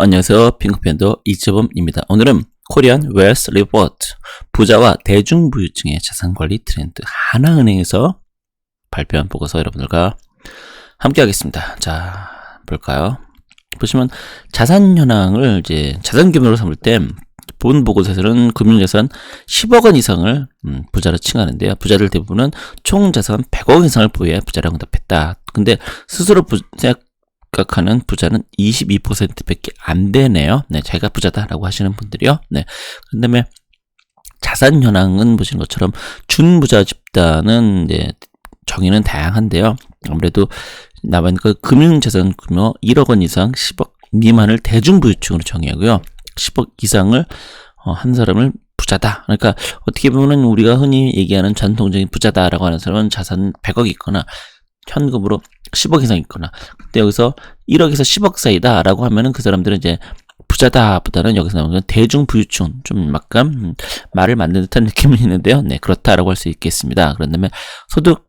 안녕하세요. 핑크팬더 이재범입니다. 오늘은 코리안 웨스 리포트 부자와 대중부유층의 자산관리 트렌드 하나은행에서 발표한 보고서 여러분들과 함께 하겠습니다. 자, 볼까요? 보시면 자산 현황을 이제 자산 규모로 삼을 때 본 보고서에서는 금융자산 10억 원 이상을 음, 부자로 칭하는데요. 부자들 대부분은 총 자산 100억 이상을 보유해 부자라고 응답했다. 근데 스스로 부, 생각 하는 부자는 22%밖에 안 되네요. 네, 자기가 부자다라고 하시는 분들이요. 네. 그 다음에 자산 현황은 보시는 것처럼 준부자 집단은 이제 정의는 다양한데요. 아무래도 남은 그 금융자산 규모 1억 원 이상 10억 미만을 대중부유층으로 정의하고요. 10억 이상을 어, 한 사람을 부자다. 그러니까 어떻게 보면 우리가 흔히 얘기하는 전통적인 부자다라고 하는 사람은 자산 100억 있거나 현금으로 10억 이상 있거나 근데 여기서 1억에서 10억 사이다라고 하면은 그 사람들은 이제 부자다보다는 여기서 나오는 대중 부유층 좀 약간 음, 말을 만든 듯한 느낌이 있는데요. 네 그렇다라고 할 수 있겠습니다. 그런 다음에 소득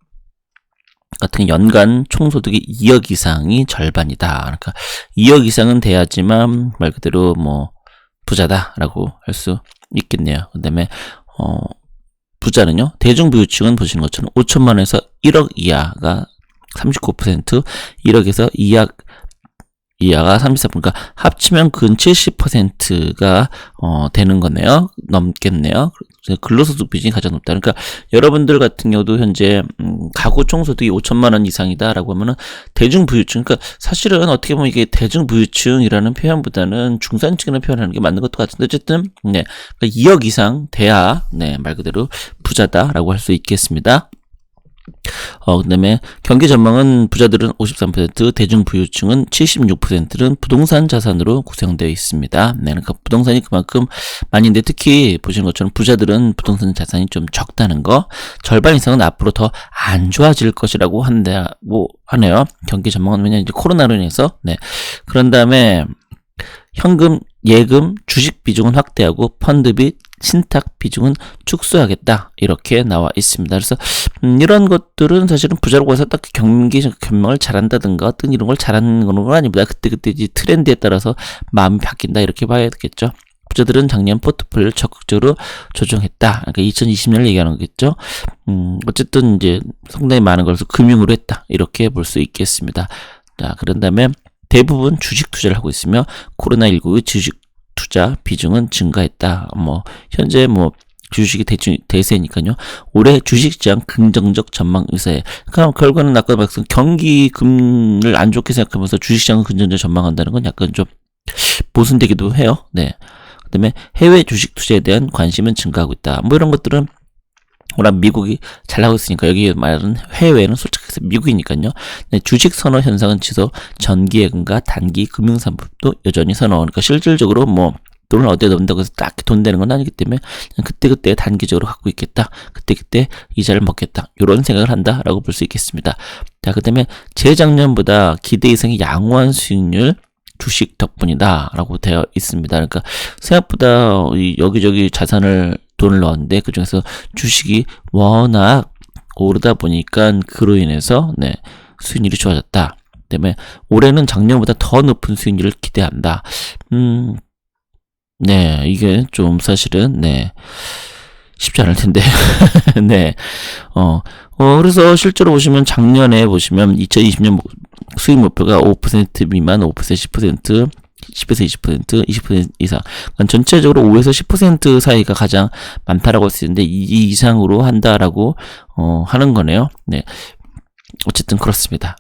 같은 연간 총소득이 2억 이상이 절반이다. 그러니까 2억 이상은 돼야지만 말 그대로 뭐 부자다라고 할 수 있겠네요. 그 다음에 어 부자는요 대중 부유층은 보시는 것처럼 5천만 원에서 1억 이하가 39%, 1억에서 2억 이하가 34%, 그러니까 합치면 근 70%가 어, 되는 거네요. 넘겠네요. 근로소득 비중이 가장 높다. 그러니까 여러분들 같은 경우도 현재 음, 가구 총소득이 5천만 원 이상이다라고 하면은 대중부유층, 그러니까 사실은 어떻게 보면 이게 대중부유층이라는 표현보다는 중산층을 표현하는 게 맞는 것도 같은데 어쨌든 네, 그러니까 2억 이상 돼야 네, 말 그대로 부자다라고 할 수 있겠습니다. 어, 그 다음에 경기 전망은 부자들은 53%, 대중부유층은 76%는 부동산 자산으로 구성되어 있습니다. 네, 그러니까 부동산이 그만큼 많이인데 특히 보시는 것처럼 부자들은 부동산 자산이 좀 적다는 거, 절반 이상은 앞으로 더 안 좋아질 것이라고 한다고 하네요. 경기 전망은 왜냐 이제 코로나로 인해서, 네. 그런 다음에 현금, 예금, 주식 비중은 확대하고 펀드 비 신탁 비중은 축소하겠다 이렇게 나와 있습니다. 그래서 음, 이런 것들은 사실은 부자라고 해서 딱 경기 견명을 잘한다든가 어떤 이런 걸 잘하는 건 아닙니다. 그때 그때 이제 트렌드에 따라서 마음이 바뀐다 이렇게 봐야 되겠죠. 부자들은 작년 포트폴리오를 적극적으로 조정했다. 그러니까 2020년을 얘기하는 거겠죠. 음, 어쨌든 이제 상당히 많은 것을 금융으로 했다. 이렇게 볼 수 있겠습니다. 자, 그런 다음에 대부분 주식 투자를 하고 있으며 코로나19의 주식 투자 비중은 증가했다. 뭐 현재 뭐 주식이 대중 대세니까요. 올해 주식시장 긍정적 전망 의사에 그럼 결과는 아까 말씀 경기금을 안 좋게 생각하면서 주식시장을 긍정적 전망한다는 건 약간 좀 모순되기도 해요. 네. 그다음에 해외 주식 투자에 대한 관심은 증가하고 있다. 뭐 이런 것들은 워낙 미국이 잘 나오고 있으니까 여기 말은 해외는 솔직히 미국이니까요. 네, 주식 선호 현상은 지속, 전기예금과 단기 금융산업도 여전히 선호. 그러니까 실질적으로 뭐 돈을 어디에 넣는다고 해서 딱돈 되는 건 아니기 때문에 그때그때 단기적으로 갖고 있겠다. 그때그때 이자를 먹겠다. 이런 생각을 한다라고 볼 수 있겠습니다. 자, 그 다음에 재작년보다 기대 이상의 양호한 수익률 주식 덕분이다라고 되어 있습니다. 그러니까 생각보다 여기저기 자산을 돈을 넣었는데 그 중에서 주식이 워낙 오르다 보니까 그로 인해서 네 수익률이 좋아졌다. 때문에 올해는 작년보다 더 높은 수익률을 기대한다. 음, 네 이게 좀 사실은 네 쉽지 않을 텐데 네 어. 어, 그래서 실제로 보시면 작년에 보시면 2020년 수익 목표가 5% 미만, 5% 10%, 10에서 20%, 20% 이상. 그러니까 전체적으로 5에서 10% 사이가 가장 많다라고 할 수 있는데 이 이상으로 한다라고 어, 하는 거네요. 네. 어쨌든 그렇습니다.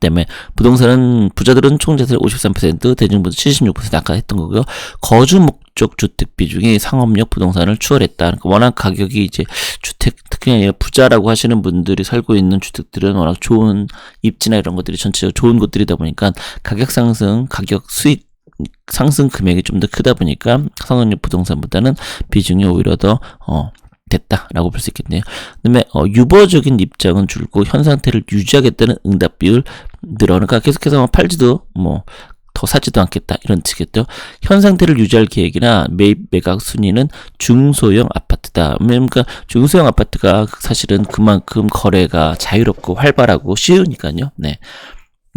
때문에 부동산은 부자들은 총자산의 53%, 대중부는 76% 아까 했던 거고요. 거주 목적 주택 비중이 상업용 부동산을 추월했다. 그러니까 워낙 가격이 이제 주택 특히 부자라고 하시는 분들이 살고 있는 주택들은 워낙 좋은 입지나 이런 것들이 전체적으로 좋은 곳들이다 보니까 가격 상승, 가격 수익 상승 금액이 좀 더 크다 보니까 상업용 부동산보다는 비중이 오히려 더 어, 됐다라고 볼 수 있겠네요. 그다음에 어, 유보적인 입장은 줄고 현 상태를 유지하겠다는 응답 비율 늘어. 그러니까 계속해서 팔지도 뭐 더 사지도 않겠다 이런 뜻이겠죠. 현 상태를 유지할 계획이나 매입 매각 순위는 중소형 아파트다. 그러니까 중소형 아파트가 사실은 그만큼 거래가 자유롭고 활발하고 쉬우니까요. 네.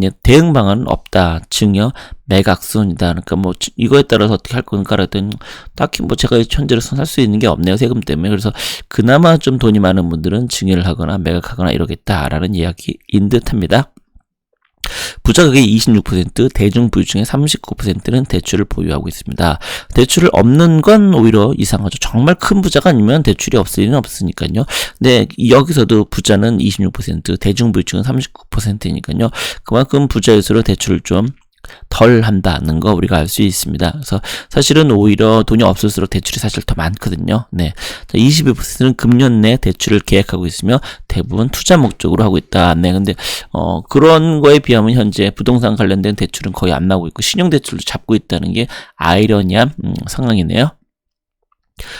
예, 대응 방안은 없다. 증여 매각순이다. 그러니까 뭐 지- 이거에 따라서 어떻게 할 건가라든 딱히 뭐 제가 현재로서 살수 있는 게 없네요. 세금 때문에. 그래서 그나마 좀 돈이 많은 분들은 증여를 하거나 매각하거나 이러겠다라는 이야기인 듯합니다. 부자극의 26%, 대중부유층의 39%는 대출을 보유하고 있습니다. 대출을 없는 건 오히려 이상하죠. 정말 큰 부자가 아니면 대출이 없을 리는 없으니까요. 근데 여기서도 부자는 26%, 대중부유층은 39%니까요. 그만큼 부자일수록 대출을 좀 덜 한다는 거 우리가 알 수 있습니다. 그래서 사실은 오히려 돈이 없을수록 대출이 사실 더 많거든요. 네. 22%는 금년 내 대출을 계획하고 있으며 대부분 투자 목적으로 하고 있다. 네. 근데 어 그런 거에 비하면 현재 부동산 관련된 대출은 거의 안 나오고 있고 신용 대출도 잡고 있다는 게 아이러니한 음, 상황이네요.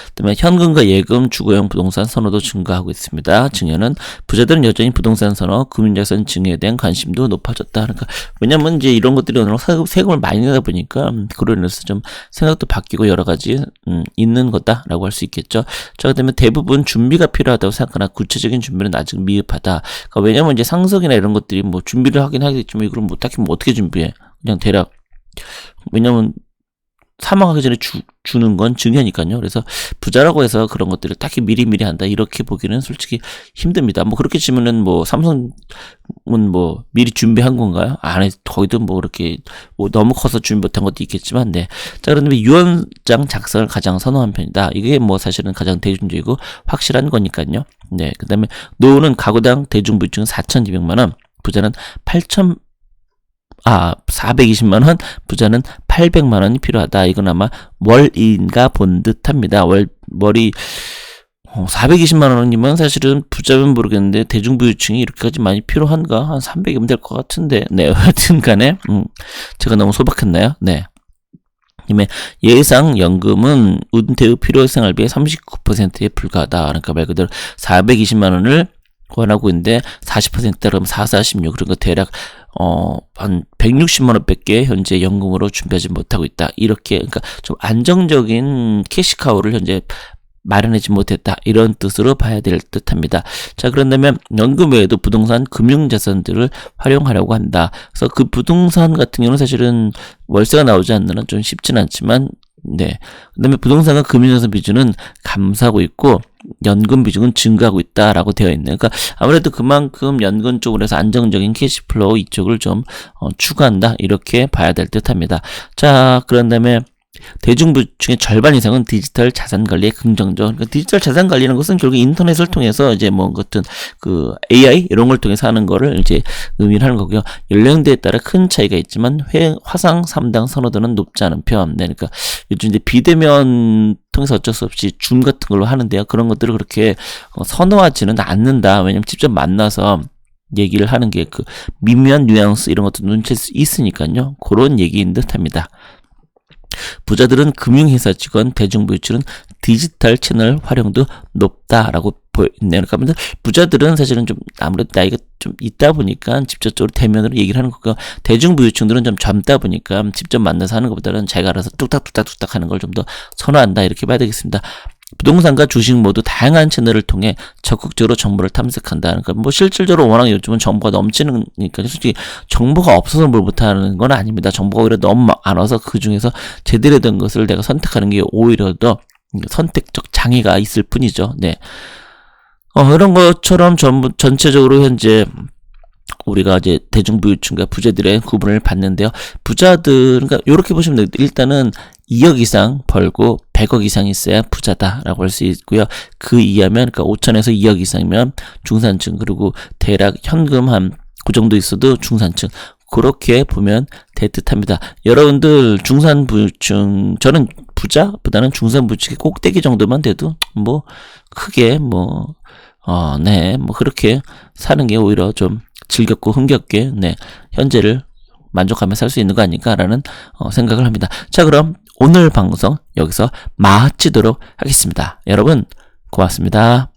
그다음에 현금과 예금, 주거용 부동산 선호도 증가하고 있습니다. 증여는 부자들은 여전히 부동산 선호, 금융자산 증여에 대한 관심도 높아졌다. 그러니까 왜냐면 이제 이런 것들이 정도 세금을 많이 내다 보니까 음, 그로 인해서 좀 생각도 바뀌고 여러 가지 음, 있는 거다라고 할 수 있겠죠. 자, 그다음에 대부분 준비가 필요하다고 생각하나 구체적인 준비는 아직 미흡하다. 그러니까 왜냐면 이제 상속이나 이런 것들이 뭐 준비를 하긴 하겠지만 이걸 뭐 딱히 뭐 어떻게 준비해? 그냥 대략 왜냐면 사망하기 전에 주, 주는 건 증여니까요. 그래서 부자라고 해서 그런 것들을 딱히 미리미리 한다 이렇게 보기는 솔직히 힘듭니다. 뭐 그렇게 치면은 뭐 삼성은 뭐 미리 준비한 건가요? 안에 거기도 뭐 그렇게 뭐 너무 커서 준비 못한 것도 있겠지만 네. 자 그런데 유언장 작성을 가장 선호한 편이다. 이게 뭐 사실은 가장 대중적이고 확실한 거니까요. 네. 그다음에 노후는 가구당 대중부유층 4,200만 원, 부자는 8천 아, 420만 원, 부자는 800만 원이 필요하다. 이건 아마 월인가 본 듯합니다. 월, 월이, 어, 420만 원이면 사실은 부자면 모르겠는데, 대중부유층이 이렇게까지 많이 필요한가? 한 300이면 될 것 같은데. 네, 하여튼 간에, 음, 제가 너무 소박했나요? 네. 님의 예상 연금은 은퇴의 필요 생활비의 39%에 불과하다. 그러니까 말 그대로 420만 원을 원하고 있는데 40% 그럼 4, 46 그러니까 대략 어, 한 160만 원 밖에 현재 연금으로 준비하지 못하고 있다. 이렇게 그러니까 좀 안정적인 캐시카우를 현재 마련하지 못했다. 이런 뜻으로 봐야 될 듯 합니다. 자, 그런다면 연금 외에도 부동산 금융자산들을 활용하려고 한다. 그래서 그 부동산 같은 경우는 사실은 월세가 나오지 않는 한좀 쉽진 않지만 네. 그다음에 부동산과 금융자산 비중은 감소하고 있고 연금 비중은 증가하고 있다라고 되어 있네요. 그러니까 아무래도 그만큼 연금 쪽으로 해서 안정적인 캐시플로우 이쪽을 좀 어, 추구한다 이렇게 봐야 될 듯합니다. 자, 그런 다음에 대중부층의 절반 이상은 디지털 자산 관리에 긍정적. 그러니까 디지털 자산 관리라는 것은 결국 인터넷을 통해서 이제 뭐 같은 그 AI 이런 걸 통해서 하는 거를 이제 의미를 하는 거고요. 연령대에 따라 큰 차이가 있지만 회, 화상 3당 선호도는 높지 않은 편. 네, 그러니까 요즘 이제 비대면 통해서 어쩔 수 없이 줌 같은 걸로 하는데요. 그런 것들을 그렇게 어, 선호하지는 않는다. 왜냐면 직접 만나서 얘기를 하는 게 그 미묘한 뉘앙스 이런 것도 눈칠 수 있으니까요. 그런 얘기인 듯 합니다. 부자들은 금융회사 직원, 대중부유층은 디지털 채널 활용도 높다라고 보이네요. 그러니까 부자들은 사실은 좀 아무래도 나이가 좀 있다 보니까 직접적으로 대면으로 얘기를 하는 거고 대중부유층들은 좀 젊다 보니까 직접 만나서 하는 것보다는 자기가 알아서 뚝딱뚝딱 뚝딱 하는 걸 좀 더 선호한다 이렇게 봐야 되겠습니다. 부동산과 주식 모두 다양한 채널을 통해 적극적으로 정보를 탐색한다. 그러니까 뭐 실질적으로 워낙 요즘은 정보가 넘치니까 솔직히 정보가 없어서 뭘 못하는 건 아닙니다. 정보가 오히려 너무 많아서 그 중에서 제대로 된 것을 내가 선택하는 게 오히려 더 선택적 장애가 있을 뿐이죠. 네. 어, 이런 것처럼 전부, 전체적으로 현재 우리가 이제 대중부유층과 부자들의 구분을 받는데요. 부자들, 그러니까 이렇게 보시면 돼요. 일단은 2억 이상 벌고 100억 이상 있어야 부자다라고 할 수 있고요. 그 이하면 그러니까 5천에서 2억 이상이면 중산층 그리고 대략 현금 한 그 정도 있어도 중산층 그렇게 보면 될 듯합니다. 여러분들 중산부유층 저는 부자보다는 중산부유층의 꼭대기 정도만 돼도 뭐 크게 뭐 어, 네, 뭐 그렇게 사는 게 오히려 좀 즐겁고 흥겹게 네 현재를 만족하며 살 수 있는 거 아닐까라는 어, 생각을 합니다. 자, 그럼 오늘 방송 여기서 마치도록 하겠습니다. 여러분 고맙습니다.